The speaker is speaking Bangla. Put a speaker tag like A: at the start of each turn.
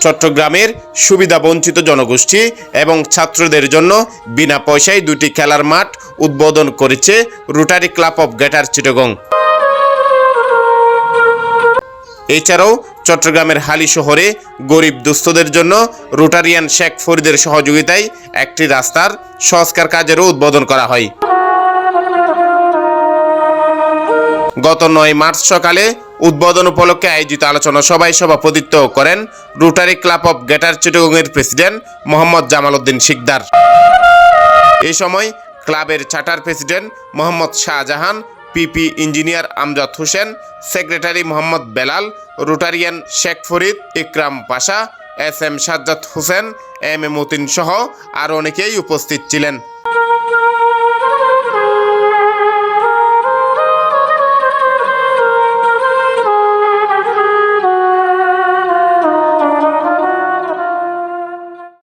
A: চট্টগ্রামের সুবিধা বঞ্চিত জনগোষ্ঠী এবং ছাত্রদের জন্য বিনা পয়সায় দুটি খেলার মাঠ উদ্বোধন করেছে Rotary club of greater Chittagong. এছাড়াও চট্টগ্রামের হালি শহরে গরিব দুস্থদের জন্য রোটারিয়ান শেখ ফরিদের সহযোগিতায় একটি রাস্তার সংস্কার কাজেরও উদ্বোধন করা হয়। গত নয় মার্চ সকালে উদ্বোধন উপলক্ষে আয়োজিত আলোচনা সভায় সভাপতিত্ব করেন রোটারি ক্লাব অফ গ্রেটার চিটগংয়ের প্রেসিডেন্ট মোহাম্মদ জামাল উদ্দিন শিকদার। এ সময় ক্লাবের charter president Mohammad Shahjahan, PP engineer Amjad Hossain, secretary Mohammad Belal, Rotarian Sheikh Farid, Ikram Pasha, S M Sajjad Hossain, M A Matin সহ আরও অনেকেই উপস্থিত ছিলেন।